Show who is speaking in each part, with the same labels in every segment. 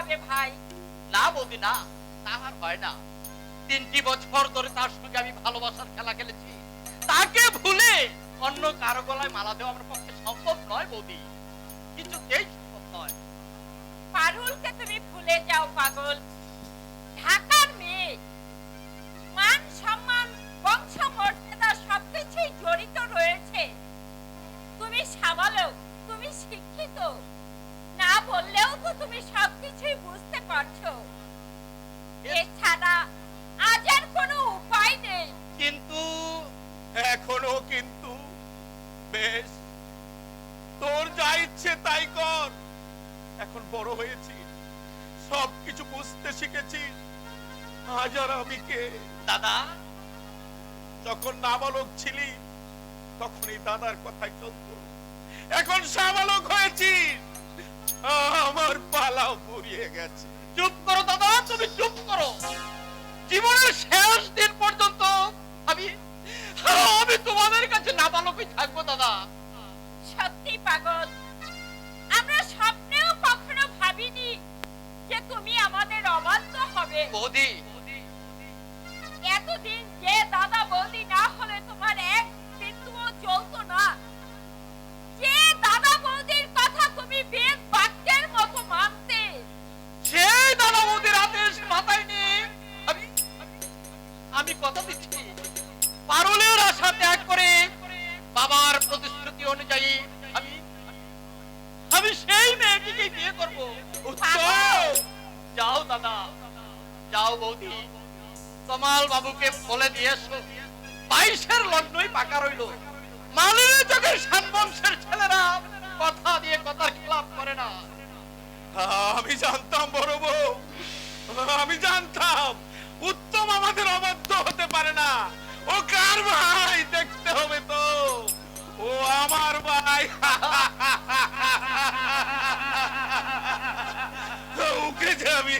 Speaker 1: হবে ভাই। না
Speaker 2: বৌদি না তা আর হয় না। তিনটি বছর ধরে তার সঙ্গে আমি ভালোবাসার খেলা খেলেছি। তাকে ভুলে অন্য কারও গলায় মালা দেওয়া আমার পক্ষে সম্ভব নয় বৌদি। কিছুতেই সম্ভব নয়।
Speaker 1: পারুলকে তুমি ভুলে যাও পাগল। ঢাকার মেয়ে। মান সম্মান বংশ মর্যাদা সবকিছুই জড়িত রয়েছে। তুমি সাবালক তুমি শিক্ষিত। বললেও তো তুমি সবকিছুই বুঝতে পারছ। এছাড়া আজ আর কোনো উপায় নেই।
Speaker 2: কিন্তু
Speaker 3: এখনও কিন্তু বেশ। তোর যা ইচ্ছে তাই কর। এখন বড় হয়েছি সব কিছু বুঝতে শিখেছি। আজ আর আমি কে?
Speaker 2: দাদা?
Speaker 3: যখন নাবালক ছিলি তখন এই দাদার কথাই চলতো। এখন সাবালক হয়েছি আমার পালাও পুড়িয়ে গেছে।
Speaker 2: চুপ করো দাদা তুমি চুপ করো। জীবনের শেষ দিন পর্যন্ত আমি আমি তোমাদের কাছে নাবালকই থাকব দাদা।
Speaker 1: সত্যি পাগল। আমরা স্বপ্নেও কখনো ভাবিনি যে তুমি আমাদের অবাধ্য হবে।
Speaker 2: বৌদি।
Speaker 1: এতদিন যে দাদা বৌদি না হলে তোমার এক বিন্দুও চলতো না। যে দাদা বৌদির কথা তুমি মানতে
Speaker 2: সেই আদেশ মাথায় নিয়ে আমি আমি কথা দিচ্ছি। পারুলের আশা ত্যাগ করে বাবার প্রতিশ্রুতি অনুযায়ী আমি আমি সেই মেয়েটিকে বিয়ে করব। যাও দাদা, যাও বৌদি। তমাল বাবুকে বলে দিয়ে এসো। বাইশের লগ্নই পাকা রইল। মালিনী চোখের সানবংশের ছেলেরা কথা দিয়ে কথার খেলাপ করে না।
Speaker 3: আমি জানতাম বড় বউ। আমি জানতাম উত্তম আমাদের অবাধ্য হতে পারে না। ও কার ভাই? দেখতে হবে তো। ও আমার ভাই। উকে যে আমি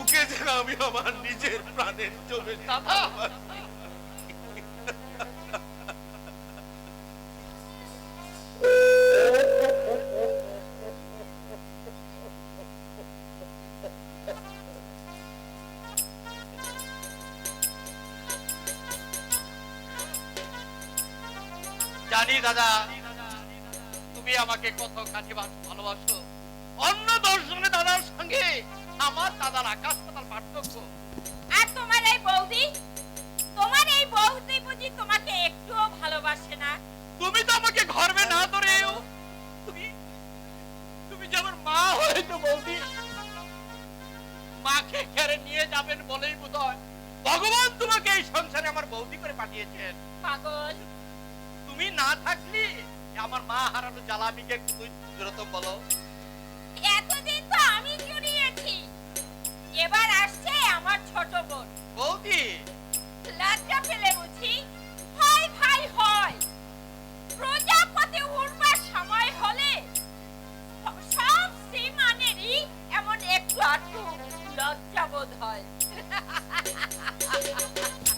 Speaker 3: উকে যে আমি আমার নিজের প্রাণের জমে
Speaker 2: দাদা। জানি দাদা তুমি আমাকে কত কাছে ভালোবাসো। অন্য দর্শনে দাদার সঙ্গে আমার দাদার আকাশ পাতাল পার্থক্য।
Speaker 1: আর তোমার এই বৌদি? তোমার এই বৌদি বুঝি তোমাকে একটুও ভালোবাসে না।
Speaker 2: তুমি তো আমাকে ঘরবে না ধরেও তুমি তুমি যে আমার মা হয়েছো বৌদি। মাকে ঘেরে নিয়ে যাবেন বলেই বোধ ভগবান তোমাকে এই সংসারে আমার বৌদি করে পাঠিয়েছেন।
Speaker 1: পাগল।
Speaker 2: তুমি না থাকলে আমার মা হারানো জ্বালা আমি কে বলো।
Speaker 1: এতদিন তো আমি জুড়িয়েছি এবার আসছে আমার ছোট বোন।
Speaker 2: বৌদি।
Speaker 1: লজ্জা পেলে বুঝি? হয় ভাই হয়। প্রজাপতি উড়বার সময় হলে সব শ্রীমানেরই এমন একটু আটটু লজ্জা বোধ হয়।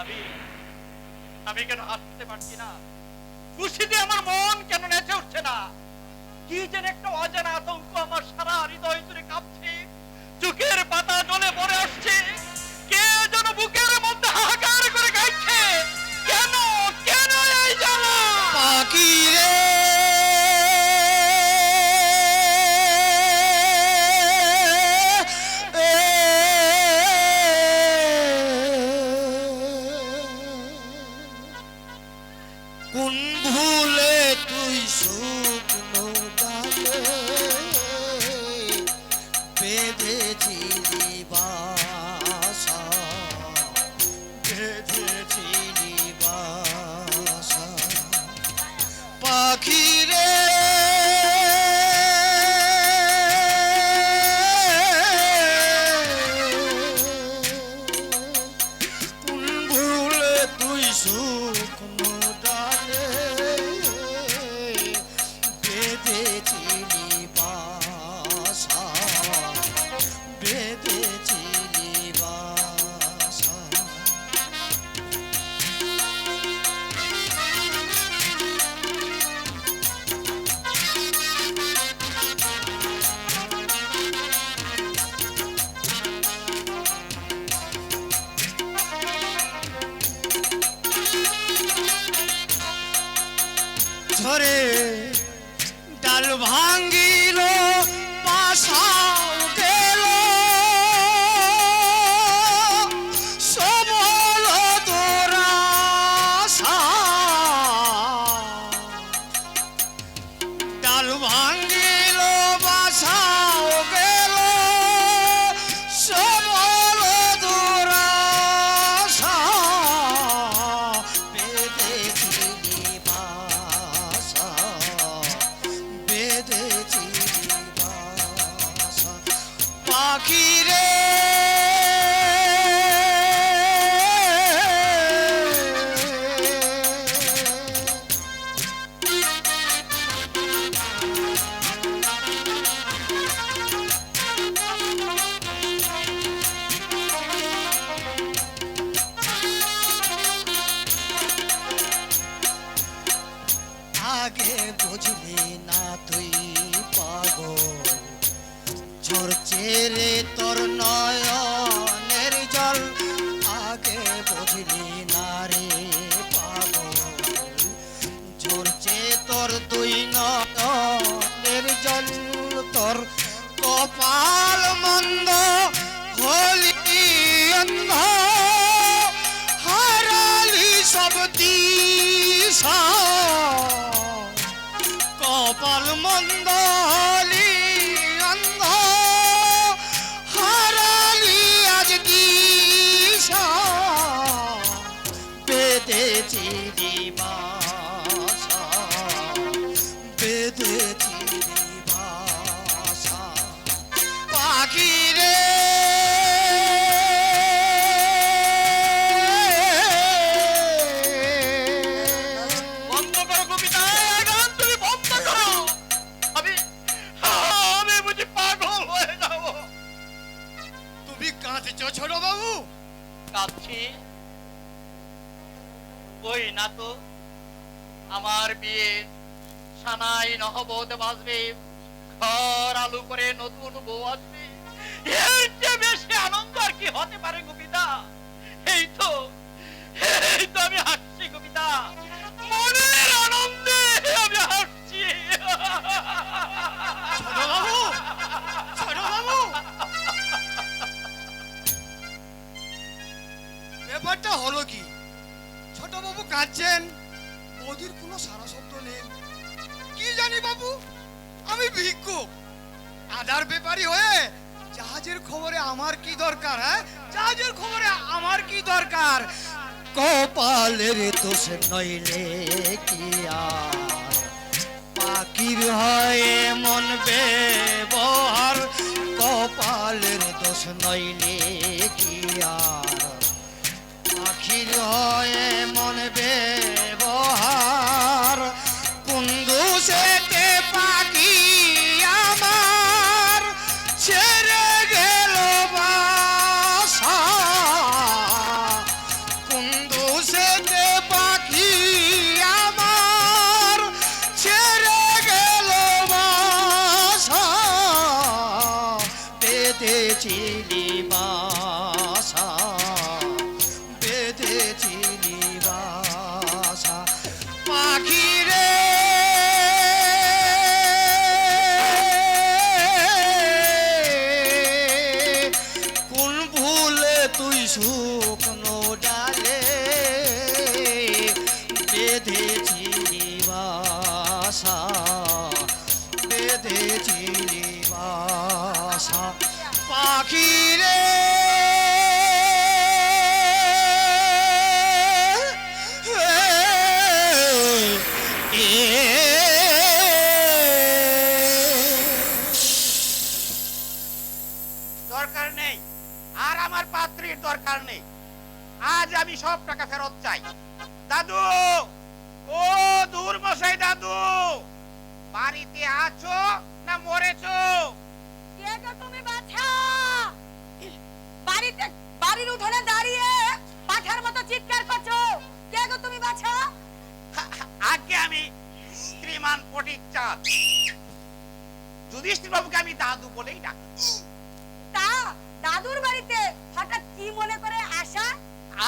Speaker 2: আমি আমি কেন হাসতে পারছি না? খুশিতে আমার মন কেন নেচে উঠছে না? কি যেন একটা অজানা আতঙ্ক আমার সারা হৃদয় জুড়ে কাঁপছে। চোখের পাতা জলে পড়ে আসছে।
Speaker 4: আখিরে অতি কপাল মন্দ
Speaker 2: খ্যাত আমার বিয়ে সানাই নহবত বাজবে। ঘর আলু করে নতুন বউ আসবে। এর চেয়ে বেশি
Speaker 4: oil দরকার
Speaker 2: নেই আজ আমি সব টাকা ফেরত চাই।
Speaker 5: দাদু! ও দূর মশাই দাদু! বাড়িতে আছো না মরেছো?
Speaker 6: কে তুমি বাছা? বাড়িতে বাড়ির উঠোনে দাঁড়িয়ে পাঠার মতো চিৎকার করছ। কে গো তুমি বাছা?
Speaker 5: আগে আমি শ্রীমান পটিক চাঁদ। যুধিষ্ঠির বাবুকে আমি দাদু বলেই ডাকি।
Speaker 6: তা দাদুর বাড়িতে হঠাৎ কি মনে করে আসা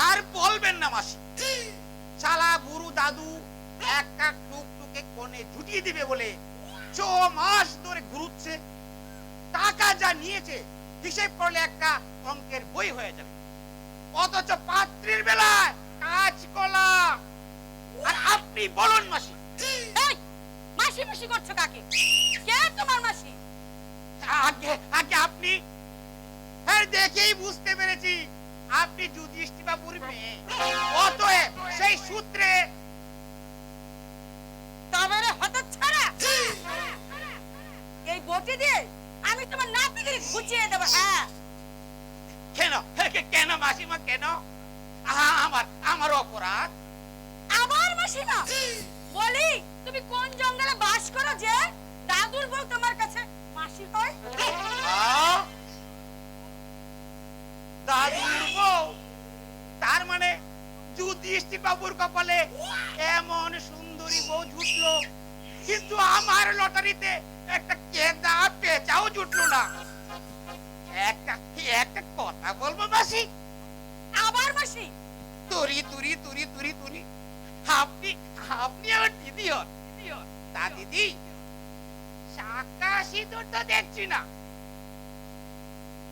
Speaker 5: আর বলবেন না মাসি। শালা বুড়ু দাদু একটা টুকটুকে কোণে ঝুটিয়ে দিবে বলে ছ মাস ধরে ঘুরুচ্ছে। টাকা যা নিয়েছে হিসেব করলে একটা অঙ্কের বই হয়ে যাবে। অথচ পাত্রীর বেলায় কাজ কলা আর আপনি বলুন মাসি।
Speaker 6: মাসি মাসি করছ কাকে? কে তোমার মাসি?
Speaker 5: আগে আগে আপনি হ্যাঁ দেখেই বুঝতে পেরেছি। আপনি যুধিষ্ঠির বাবুর মেয়ে। অতএব সেই সূত্রে
Speaker 6: তবে রে হতচ্ছাড়া! এই বটি দিয়ে আমি তোমার নাতিকে ঘুচিয়ে দেবো হ্যাঁ।
Speaker 5: কেন? কেন মাসিমা কেন? আমার আমার অপরাধ।
Speaker 6: আবার মাসিমা? বলি তুমি কোন জঙ্গলে বাস করো যে দাদুর বউ তোমার কাছে মাসি হয়?
Speaker 5: দাদুর বউ। তার মানে বাবুর কপালে এমন সুন্দরী বউ জুটলো কিন্তু আমার লটারিতে একটা কেদা পেঁচাও জুটলো না। একটা একটা কথা বলব মাসি?
Speaker 6: আবার মাসি।
Speaker 5: তুরি তুরি তুরি তুরি তুরি। আপনি আপনি আমার দিদি হন। তা দিদি শাকা সিঁদুর তো দেখছি না।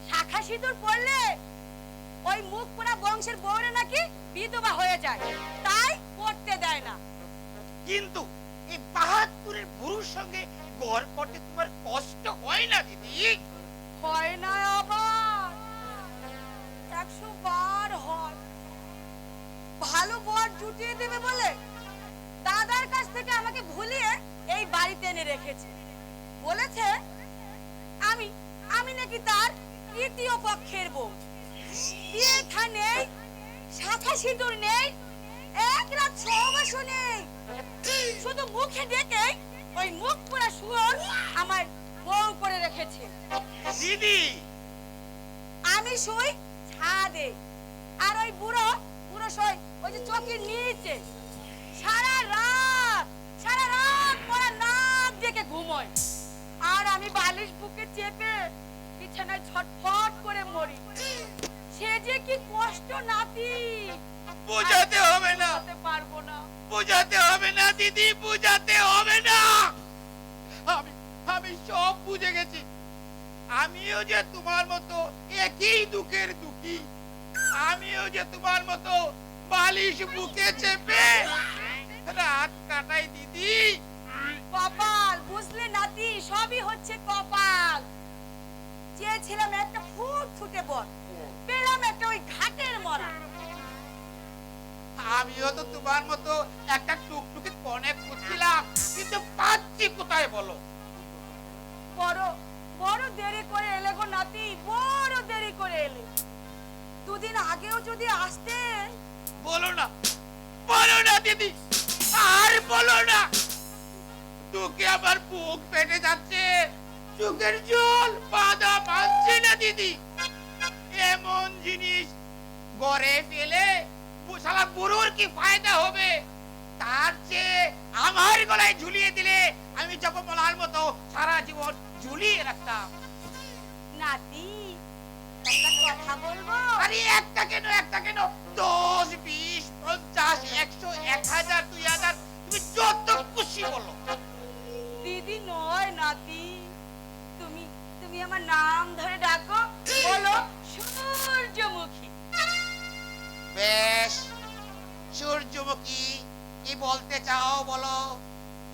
Speaker 6: শাখা সিঁদুর পড়লে ওই মুখ পোড়া বংশের বউরে নাকি বিধবা হয়ে যায়। তাই পড়তে দেয় না।
Speaker 5: কিন্তু এই বাহাত্তরের বুড়োর সঙ্গে গড় করতে তোমার কষ্ট হয় না দিদি?
Speaker 6: হয় না আবার। একশো বার হয়। ভালো বর জুটিয়ে দেবে বলে দাদার কাছ থেকে আমাকে ভুলিয়ে এই বাড়িতে এনে রেখেছে। বলেছে আমি আমি নাকি তার তৃতীয় পক্ষের বউ। বিয়ে থা নেই শাখা সিঁদুর নেই এক রাত সহবাসও নেই। শুধু মুখে ডেকে ওই মুখ পোড়া শুয়োর আমার বউ করে রেখেছে।
Speaker 5: দিদি!
Speaker 6: আমি শুই ছাদে আর ওই বুড়ো বুড়ো শোয় ওই যে চোখের নিচে। সারা রাত সারা রাত পড়া নাক ডেকে ঘুমোয়। আর আমি বালিশ বুকে চেপে বিছানায় ছটফট করে মরি। সে যে কি কষ্ট নাতি?
Speaker 5: বোঝাতে হবে না।
Speaker 6: পারব না।
Speaker 5: বোঝাতে হবে না দিদি বোঝাতে হবে না। আমি আমি সব বুঝে গেছি। আমিও যে তোমার মতো একই দুঃখের দুঃখী। আমিও যে তোমার মতো বালিশ বুকে চেপে রাত কাটাই দিদি।
Speaker 6: কপাল বুঝলে নাতি? সবই হচ্ছে কপাল। চেয়েছিলাম একটা ফুট ফুটে বল। পেলাম একটা ওই ঘাটের মরা।
Speaker 5: আমিও তো তোমার মতো একটা টুকটুকি কনে খুঁজছিলাম কিন্তু পাচ্ছি কোথায় বলো?
Speaker 6: বড় বড় দেরি করে এলে গো নাতি বড় দেরি করে এলে। দুদিন আগেও যদি আসতে?
Speaker 5: বলো না বলো না দিদি আর বলো না। তোকে আমার বুক পেটে যাচ্ছে চোখের জল বাধা মানছে না দিদি। এমন জিনিস গড়ে ফেলে শালা বুড়োর কি ফায়দা হবে? তার চেয়ে আমার গলায় ঝুলিয়ে দিলে আমি জপমলার মতো সারা জীবন ঝুলিয়ে রাখতাম।
Speaker 6: নাতি একটা কথা বলব?
Speaker 5: আরে একটা কেন একটা কেন? দশ বিশ পঞ্চাশ একশো এক হাজার দুই হাজার তুমি যত খুশি বলো।
Speaker 6: দিদি নয় নাতি। তুমি আমার নাম ধরে ডাকো বলো সূর্যমুখী।
Speaker 5: বেশ সূর্যমুখী কি বলতে চাও বলো?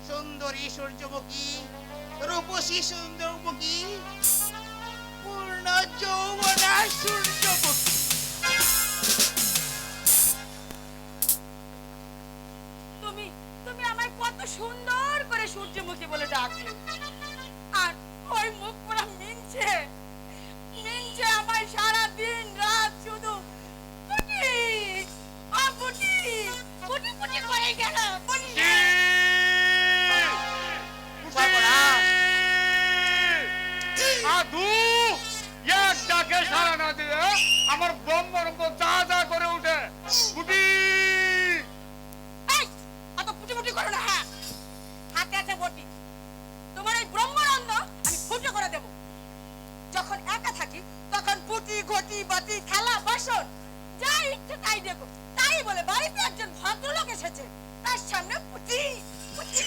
Speaker 5: সুন্দরী সূর্যমুখী রূপসী সূর্যমুখী পূর্ণ যৌবনা সূর্যমুখী।
Speaker 6: তুমি তুমি আমায় কত সুন্দর করে সূর্যমুখী বলে ডাকলে। ওই মুখ পুরা মিনছে মিনছে আমায় সারা দিন রাত শুধু। কুটি আর কুটি কুটি কুটি করে গেল কুটি
Speaker 7: আধু এক সারা না দিয়ে আমার ব্রহ্ম রম্ব যা যা করে উঠে। কুটি
Speaker 6: অত পুটি পুটি করো না হ্যাঁ। হাতে আছে বটি। তোমার এই ব্রহ্মরন্ধ পুটি পুটি ঘটি বাটি থালা বাসন যা ইচ্ছে তাই দেখো। তাই বলে বাড়িতে একজন ভদ্রলোক এসেছে। তার সামনে পুটি পুটি।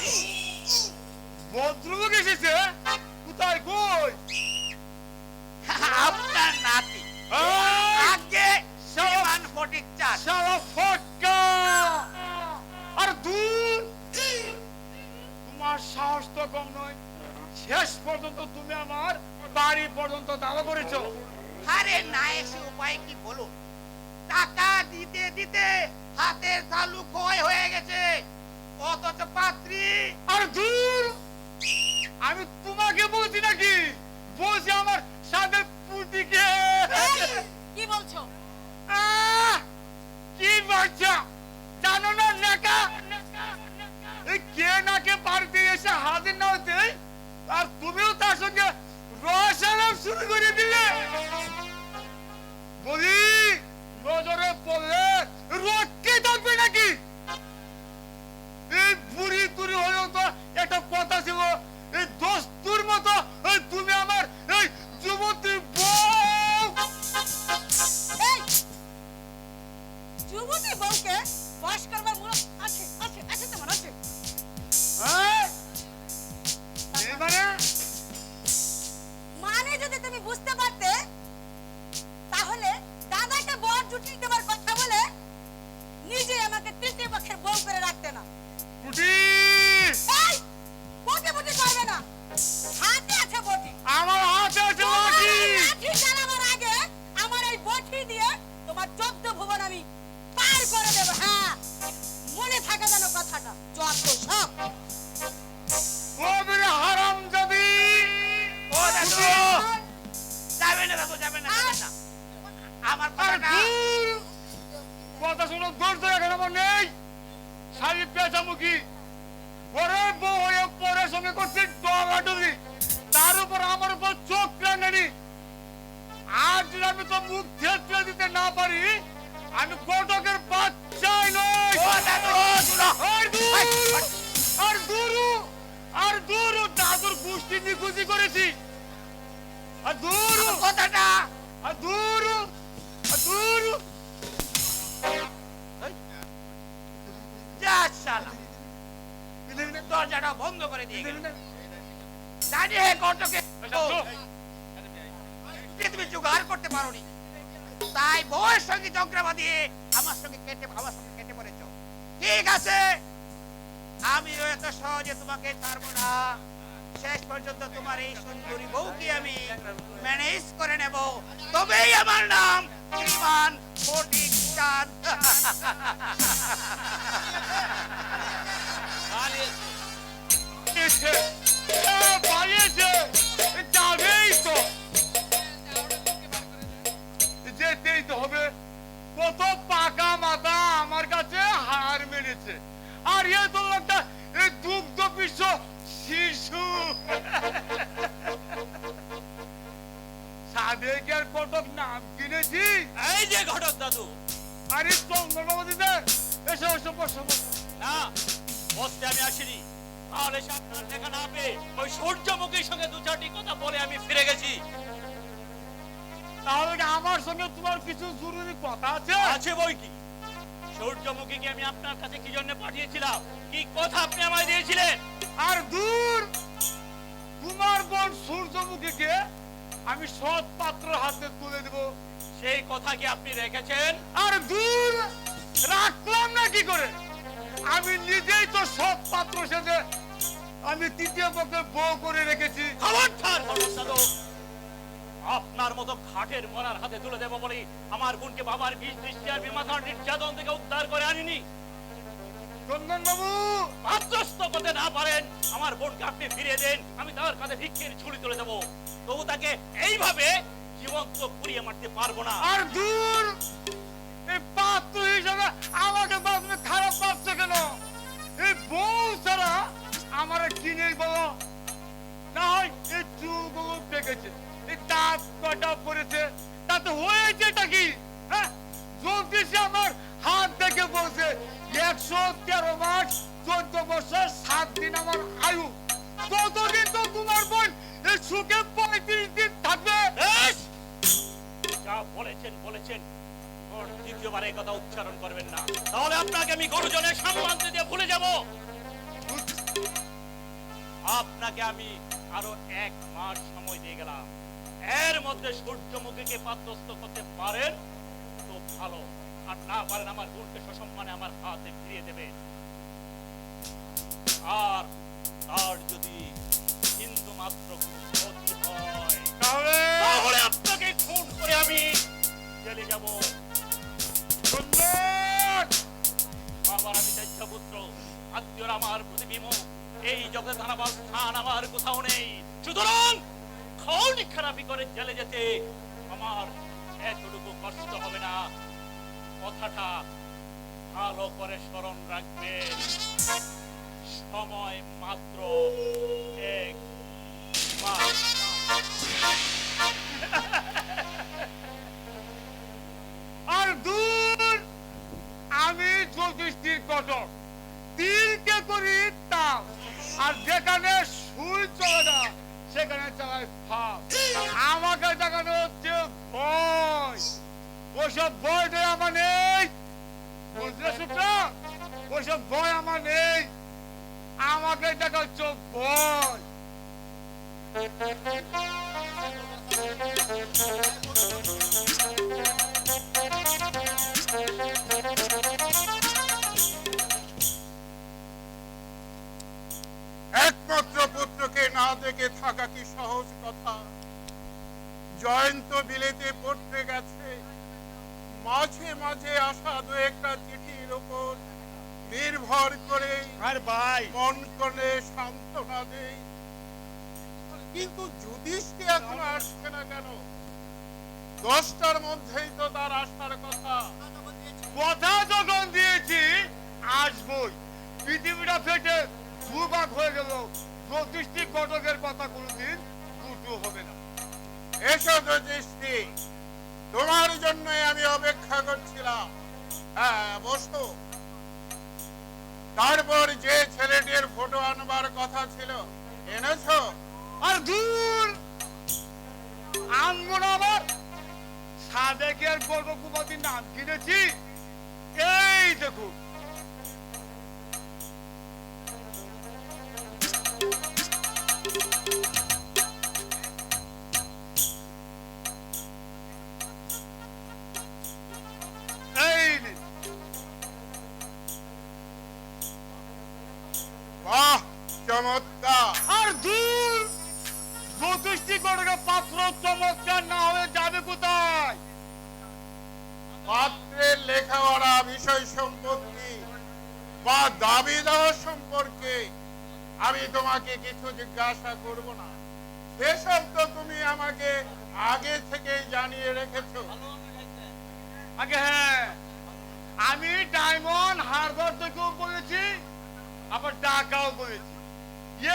Speaker 7: ভদ্রলোক এসেছে? কোথায় কই?
Speaker 5: আপনার নাতি। আগে শ্রীমান ফটিক চাষ।
Speaker 7: শালা ফটকা! আর দূর? তোমার সাহস তো কম নয়। শেষ পর্যন্ত তুমি আমার বাড়ি পর্যন্ত দাবা করেছ।
Speaker 5: আরে না এসে উপায় কি বলুন টাকা দিতে দিতে হাতের তালু ক্ষয় হয়ে গেছে। অথচ পাত্রী
Speaker 7: আর দূর আমি তোমাকে বলছি নাকি? বলছি আমার সাথে পুটিকে
Speaker 6: কি বলছো?
Speaker 7: আহ! কি বাচ্চা? জানো না নেকা কে নাকে বাড়িতে এসে হাজির না হতে? আর তুমিও তার সঙ্গে রসালাপ শুরু করে দিলে। বলি নজরে পড়লে রক্ষে থাকবে নাকি? এই বুড়ি তুড়ি হলেও তো একটা কথা ছিল এই দস্তুর মতো এই তুমি আমার এই যুবতী বউ।
Speaker 6: যুবতী বউকে বয়স করবার মূলক আছে আছে আছে তোমার আছে।
Speaker 7: হ্যাঁ?
Speaker 6: বুঝতে পারতে? তাহলে দাদাকে বর জুটি দেবার কথা বলে নিজে আমাকে তৃতীয় পক্ষের বউ করে রাখতে না। এই বটি বটি করবে না। হাতে আছে বটি।
Speaker 7: আমার হাতে আছে
Speaker 6: তোমার
Speaker 7: লাঠি
Speaker 6: চালাবার আগে আমার এই বটি দিয়ে তোমার চোদ্দ ভুবন আমি পার করে দেবো। হ্যাঁ মনে থাকে যেন কথাটা। যত সব।
Speaker 7: শাড়ি পেঁচামুখী পরে বউ হয়ে পরের সঙ্গে করছে ডলাডলি তার উপর আমার উপর চোখ রাঙানি আর যদি আমি তো মুখ থেতলে দিতে না পারি আমি কটকের বাচ্চাই নই। আর দূর আর দূরু দাদুর গুষ্টি নিকুচি করেছি। আর দূরু
Speaker 5: কথাটা।
Speaker 7: আর দূরু আর দূরু।
Speaker 5: দরজাটা বন্ধ করে দিয়ে গেল। কটকে তুমি জোগাড় করতে পারোনি। তাই বউয়ের সঙ্গে ঝগড়া বাঁধিয়ে আমার সঙ্গে কেটে আমার সঙ্গে কেটে পড়েছ। ঠিক আছে? আমি এত সহজে তোমাকে ছাড়বো না। শেষ পর্যন্ত তোমার এই সুন্দরী বউকে আমি ম্যানেজ করে নেব। তবেই আমার নাম শ্রীমান ফটিক
Speaker 7: যাবেই তো যেতেই তো হবে। কত পাকা মাথা আমার কাছে হার মেরেছে। আর এ তো একটা এই দুগ্ধ বিশ্ব শিশু। সাদেকের কটক নাম কিনেছি
Speaker 5: এই যে ঘটক দাদু
Speaker 7: আরে চন্দ্রবাবু দিদা এসো এসো বসো
Speaker 5: না বসতে আমি আসিনি। তাহলে আপনার দেখা না পেয়ে ওই সূর্যমুখীর সঙ্গে দু চারটি কথা বলে আমি ফিরে গেছি।
Speaker 7: তাহলে আমার সঙ্গে তোমার কিছু জরুরি কথা আছে?
Speaker 5: আছে বই কি? সূর্যমুখীকে আমি আপনার কাছে কি জন্য পাঠিয়েছিলাম? কি কথা আপনি আমায় দিয়েছিলেন?
Speaker 7: আর দূর তোমার বোন সূর্যমুখীকে আমি সৎ পাত্র হাতে তুলে দেব।
Speaker 5: সেই কথা কি আপনি রেখেছেন?
Speaker 7: আর দূর রাখলাম না কি করে? আমি নিজেই তো সৎ পাত্র সেজে আমি তৃতীয় পক্ষে বউ করে রেখেছি।
Speaker 5: খবরদার আপনার মতো ঘাটের মরার হাতে তুলে দেবো বলে আমার বোনকে বাবার বিষ দৃষ্টি আর বিমাতার নির্যাতন থেকে উদ্ধার করে আনিনি।
Speaker 7: চন্দন বাবু
Speaker 5: বাধ্যস্ত করতে না পারেন আমার বোনকে আপনি ফিরিয়ে দেন আমি তার কাছে ভিক্ষের ছুরি তুলে দেবো। তবু তাকে এইভাবে জীবন্ত পুড়িয়ে মারতে পারব না।
Speaker 7: আর দূর, এই পাত্র হিসাবে আমাকে বাবা খারাপ পাচ্ছ কেন? এই বউ ছাড়া আমার কিনে বলো? না হয় এই চুলগুলো পেকেছে এই দাঁত কটা পড়েছে, তাতে হয়েছেটা কি? হ্যাঁ? জ্যোতিষী আমার হাত দেখে বলছে, একশো তেরো মাস, চোদ্দ বছর, সাত দিন আমার আয়ু, ততদিন তো তোমার বোন এই সুখে পঁয়ত্রিশ দিন থাকবে।
Speaker 8: যা বলেছেন বলেছেন। দ্বিতীয়বার এই কথা উচ্চারণ করবেন না। তাহলে আপনাকে আমি গুরুজনের সম্মান দিয়ে ভুলে যাব। আপনাকে আমি আরও এক মাস সময় দিয়ে গেলাম। এর মধ্যে সূর্যমুখীকে পাত্রস্থ করতে পারেন তো ভালো। আর না পারেন আমার গুণকে সসম্মানে আমার হাতে ফিরিয়ে দেবে। আর তার যদি মাত্র ক্ষতি হয়।
Speaker 7: তাহলে?
Speaker 8: আপনাকে খুন করে আমি জেলে যাব। আবার আমি দৈত্য পুত্র। আত্মীয়রা আমার প্রতি বিমুখ। এই জগতে দাঁড়াবার স্থান আমার কোথাও নেই। সুতরাং খৌনি খারাপি করে জেলে যেতে আমার এতটুকু কষ্ট হবে না। কথাটা ভালো করে স্মরণ রাখবেন। সময় মাত্র এক
Speaker 7: আর দূর আমি জ্যোতিষীর কটক। তীরকে করি তাপ আর যেখানে সুই চলে না, সেখানে চালায় ফাপ আমাকে দেখানো হচ্ছে ভয় ওসব ভয়টা আমার নেই। বুঝলে সুপ্রা ওসব ভয় আমার নেই। আমাকে দেখাচ্ছ ভয়
Speaker 9: একমাত্র পুত্রকে না দেখে থাকা কি সহজ কথা? জয়ন্ত বিলেতে পড়তে গেছে। মাঝে মাঝে আসা দু একটা চিঠির উপর নির্ভর করে
Speaker 7: আর ভাই।
Speaker 9: মন করে সান্ত্বনা দেই কিন্তু যুধিষ্ঠি এখন আসছে না কেন? দশটার মধ্যেই তো তার আসার কথা।
Speaker 7: কথা যখন দিয়েছি, আসবই। পৃথিবীটা ফেটে ভূভাগ হয়ে গেল। জ্যোতিষী কটকের কথা কোনোদিন দুটো হবে না।
Speaker 9: এসো যুধিষ্ঠি, তোমার জন্যই আমি অপেক্ষা করছিলাম। হ্যাঁ বসো। তারপর যে ছেলেটির ফটো আনবার কথা ছিল, এনেছো?
Speaker 7: আর দূর আনব না আবার সাদেকের গর্ব কুমারীর নাম কিনেছি এই দেখুন।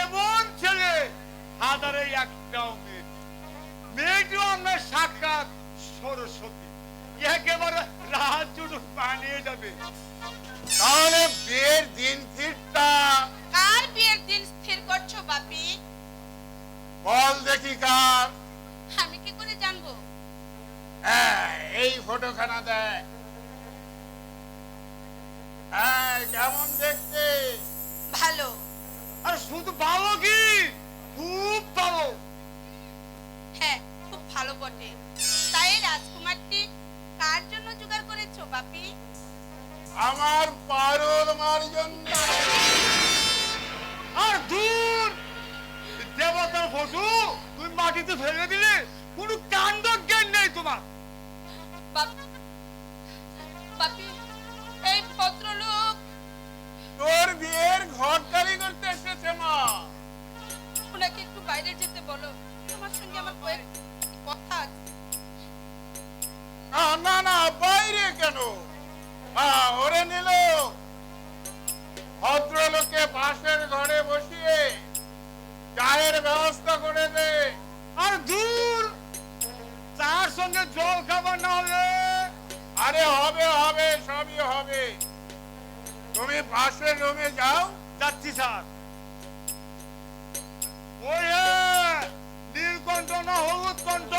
Speaker 7: এমন ছেলে হাজারে একটাও মেয়ে মেয়েটিও আমরা সাক্ষাৎ সরস্বতী। একেবারে চুটু বানিয়ে যাবে।
Speaker 9: তাহলে বিয়ের দিন ফিরটা?
Speaker 10: কার বিয়ের দিন স্থির করছ বাপি?
Speaker 9: বল দেখি কার।
Speaker 10: আমি কি করে জানব?
Speaker 9: হ্যাঁ এই ফটোখানা দেখ। কেমন দেখতে?
Speaker 10: ভালো।
Speaker 7: আর শুধু ভালো কি? খুব ভালো
Speaker 10: হ্যাঁ খুব ভালো বটে। তাই রাজকুমারটি কার জন্য জোগাড় করেছ বাপি?
Speaker 9: আমার পারুল মার জন্য।
Speaker 7: আর দূর দেবতার ফটো তুমি মাটিতে ফেলে দিলে কোনো কাণ্ড জ্ঞান নেই তোমার।
Speaker 10: বাপ- বাপি এই ভদ্রলোক
Speaker 9: জলের ব্যবস্থা করে দে।
Speaker 7: আর দূর তার সঙ্গে জল খাবার না হবে।
Speaker 9: আরে হবে হবে সবই হবে। তুমি পাশে রুমে যাও।
Speaker 7: যাচ্ছি স্যার। নীলকণ্ঠ না হলুদ কণ্ঠ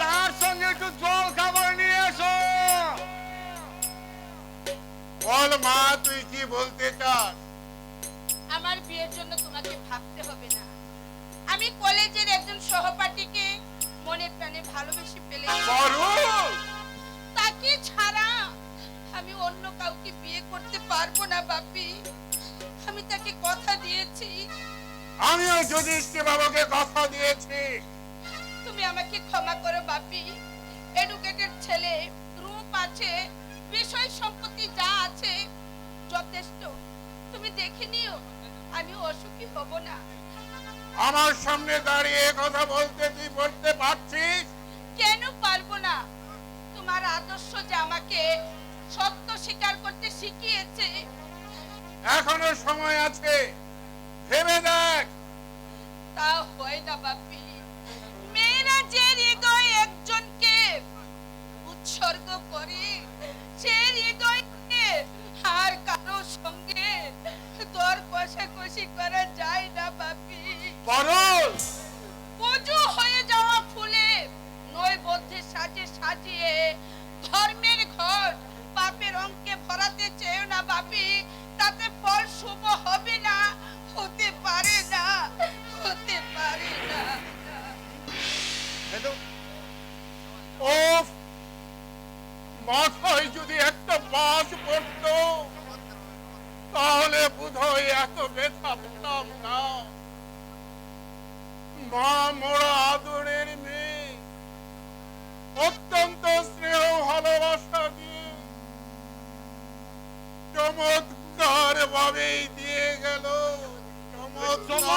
Speaker 7: চার সঙ্গে একটু জল খাবার নিয়ে এসো।
Speaker 9: বল মা তুই কি বলতে চাস?
Speaker 10: ভাবতে হবে না। আমি কলেজের একজন সহপাঠীকে মনে প্রাণে ভালোবেসে
Speaker 9: পারুল
Speaker 10: তাকে ছাড়া আমি অন্য কাউকে বিয়ে করতে পারব না বাপি। আমি তাকে কথা দিয়েছি।
Speaker 9: আমিও যুধিষ্ঠির বাবাকে কথা দিয়েছি।
Speaker 10: তুমি আমাকে ক্ষমা করো বাপি। এডুকেটেড ছেলে রূপ আছে বিষয় সম্পত্তি যা আছে যথেষ্ট। তুমি দেখে নিও। আমি অসুখী হব না।
Speaker 9: আমার সামনে দাঁড়িয়ে কথা বলতে তুই বলতে পারছিস?
Speaker 10: কেন পারব না? তোমার আদর্শ যে আমাকে সত্য স্বীকার করতে শিখিয়েছে।
Speaker 9: এখনও সময় আছে। ভেবে দেখ।
Speaker 10: তা হয় না বাপি। মেয়েরা যে হৃদয় একজনকে উৎসর্গ করে সে হৃদয়কে আর কারও সঙ্গে দর কষাকষি করা যায় না বাপি।
Speaker 9: পারুল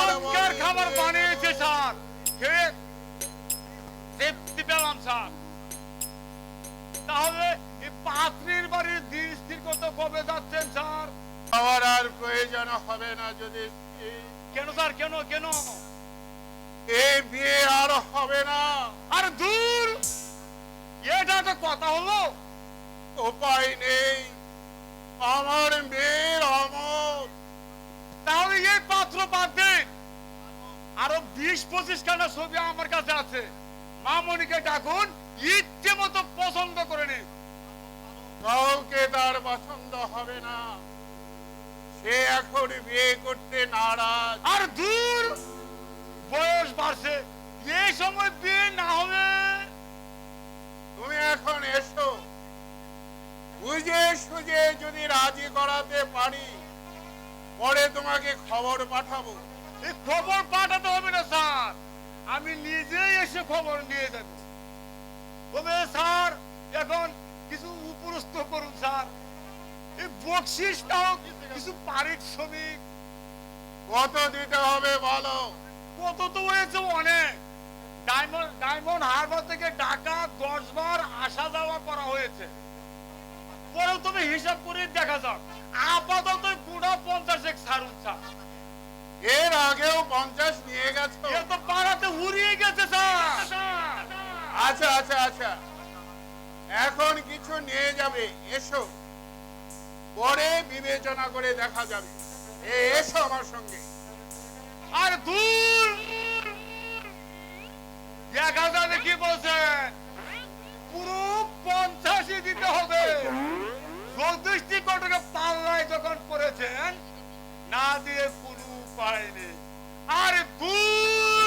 Speaker 9: চমৎকার
Speaker 7: খাবার বানিয়েছে স্যার। খেয়ে তৃপ্তি পেলাম স্যার। তাহলে এই পাত্রীর বাড়ির দিন স্থির করতে কবে যাচ্ছেন স্যার?
Speaker 9: খাওয়ার আর প্রয়োজন হবে না যদি
Speaker 7: কেন স্যার? কেন কেন?
Speaker 9: এই বিয়ে আর হবে না।
Speaker 7: আর দূর! এটা তো কথা হলো।
Speaker 9: উপায় নেই। আমার মেয়ের আমল
Speaker 7: তাহলে এই পাত্র বাদ দিন। আরও বিশ পঁচিশ খানা ছবি আমার কাছে আছে। মামনিকে ডাকুন ইচ্ছে মতো পছন্দ করে নিন।
Speaker 9: কাউকে তার পছন্দ হবে না। সে এখন বিয়ে করতে নারাজ।
Speaker 7: আর দূর! বয়স বাড়ছে। এই সময় বিয়ে না হবে।
Speaker 9: তুমি এখন এসো। বুঝে সুঝে যদি রাজি করাতে পারি। পরে তোমাকে খবর পাঠাবো।
Speaker 7: এই খবর পাঠাতে হবে না স্যার। আমি নিজেই এসে খবর নিয়ে যাব। তবে স্যার এখন কিছু উপরস্থ করুন স্যার। এই বকশিসটাও কিছু পারিশ্রমিক
Speaker 9: কত দিতে হবে বলো?
Speaker 7: কত তো হয়েছে অনেক। ডায়মন্ড ডায়মন্ড হারবার থেকে ঢাকা দশ বার আসা যাওয়া করা হয়েছে। পরেও তুমি হিসাব করে দেখা যাক আপাতত গুড়া পঞ্চাশ এক ছাড়ুন স্যার
Speaker 9: এর আগেও পঞ্চাশ নিয়ে গেছো?
Speaker 7: এ তো পাড়াতে উড়িয়ে গেছে স্যার।
Speaker 9: আচ্ছা আচ্ছা আচ্ছা। এখন কিছু নিয়ে যাবে এসো। পরে বিবেচনা করে দেখা যাবে। এ এসো আমার সঙ্গে।
Speaker 7: আর দূর! দেখা যাবে কি বলছেন পুরো পঞ্চাশই দিতে হবে। চৌত্রিশটি কটকে পাল্লায় যখন পড়েছেন, না দিয়ে কোনো উপায় নেই আর দূর